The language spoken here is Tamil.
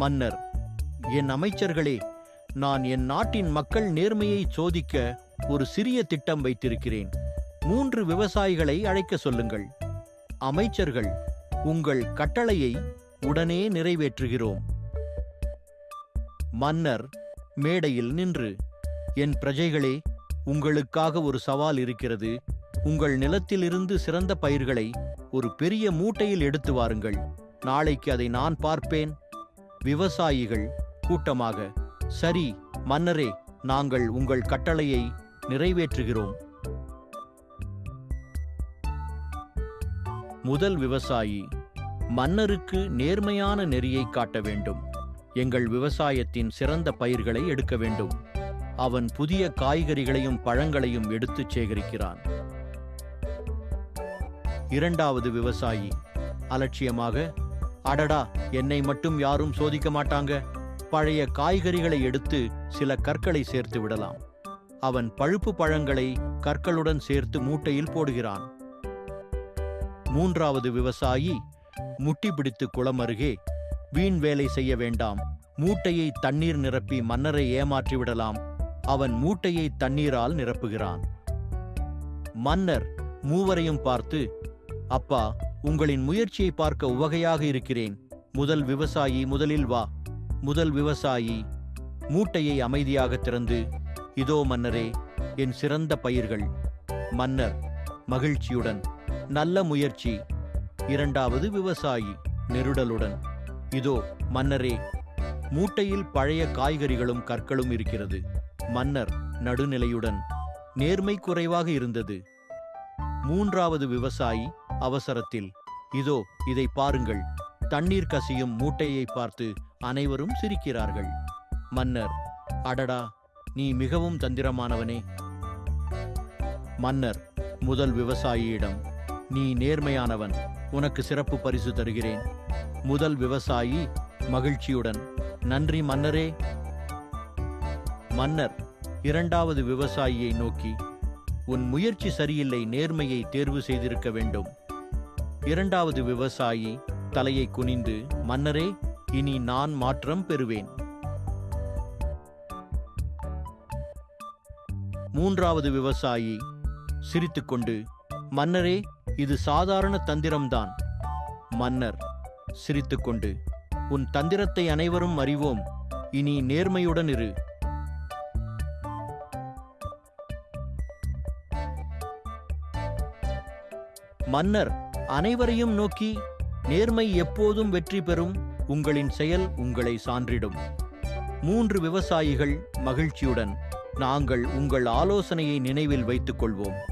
மன்னர் என் அமைச்சர்களே நான் என் நாட்டின் மக்கள் நேர்மையை சோதிக்க ஒரு சிறிய திட்டம் வைத்திருக்கிறேன். மூன்று விவசாயிகளை அழைக்க சொல்லுங்கள். அமைச்சர்கள் உங்கள் கட்டளையை உடனே நிறைவேற்றுகிறோம். மன்னர் மேடையில் நின்று என் பிரஜைகளே உங்களுக்காக ஒரு சவால் இருக்கிறது. உங்கள் நிலத்திலிருந்து சிறந்த பயிர்களை ஒரு பெரிய மூட்டையில் எடுத்து வாருங்கள். நாளைக்கு அதை நான் பார்ப்பேன். விவசாயிகள் கூட்டமாக சரி மன்னரே நாங்கள் உங்கள் கட்டளையை நிறைவேற்றுகிறோம். முதல் விவசாயி மன்னருக்கு நேர்மையான நெறியை காட்ட வேண்டும். எங்கள் விவசாயத்தின் சிறந்த பயிர்களை எடுக்க வேண்டும். அவன் புதிய காய்கறிகளையும் பழங்களையும் எடுத்துச் சேகரிக்கிறான். இரண்டாவது விவசாயி அலட்சியமாக அடடா என்னை மட்டும் யாரும் சோதிக்க மாட்டாங்க. பழைய காய்கறிகளை எடுத்து சில கற்களை சேர்த்து விடலாம். அவன் பழுப்பு பழங்களை கற்களுடன் சேர்த்து மூட்டையில் போடுகிறான். மூன்றாவது விவசாயி முட்டி பிடித்து குளம் அருகே வீண் வேலை செய்ய வேண்டாம். மூட்டையை தண்ணீர் நிரப்பி மன்னரை ஏமாற்றி விடலாம். அவன் மூட்டையை தண்ணீரால் நிரப்புகிறான். மன்னர் மூவரையும் பார்த்து அப்பா உங்களின் முயற்சியை பார்க்க உவகையாக இருக்கிறேன். முதல் விவசாயி முதலில் வா. முதல் விவசாயி மூட்டையை அமைதியாக திறந்து இதோ மன்னரே என் சிறந்த பயிர்கள். மன்னர் மகிழ்ச்சியுடன் நல்ல முயற்சி. இரண்டாவது விவசாயி நெருடலுடன் இதோ மன்னரே மூட்டையில் பழைய காய்கறிகளும் கற்களும் இருக்கிறது. மன்னர் நடுநிலையுடன் நேர்மை குறைவாக இருந்தது. மூன்றாவது விவசாயி அவசரத்தில் இதோ இதை பாருங்கள். தண்ணீர் கசியும் மூட்டையை பார்த்து அனைவரும் சிரிக்கிறார்கள். மன்னர் அடடா நீ மிகவும் தந்திரமானவனே. மன்னர் முதல் விவசாயியிடம் நீ நேர்மையானவன். உனக்கு சிறப்பு பரிசு தருகிறேன். முதல் விவசாயி மகிழ்ச்சியுடன் நன்றி மன்னரே. மன்னர் இரண்டாவது விவசாயியை நோக்கி உன் முயற்சி சரியில்லை. நேர்மையை தேர்வு செய்திருக்க வேண்டும். இரண்டாவது விவசாயி தலையை குனிந்து மன்னரே இனி நான் மாற்றம் பெறுவேன். மூன்றாவது விவசாயி சிரித்துக்கொண்டு மன்னரே இது சாதாரண தந்திரம்தான். மன்னர் சிரித்துக்கொண்டு உன் தந்திரத்தை அனைவரும் அறிவோம். இனி நேர்மையுடன் இரு. மன்னர் அனைவரையும் நோக்கி நேர்மை எப்போதும் வெற்றி பெறும் உங்களின் செயல் உங்களை சான்றிடும். மூன்று விவசாயிகள் மகிழ்ச்சியுடன் நாங்கள் உங்கள் ஆலோசனையை நினைவில் வைத்துக் கொள்வோம்.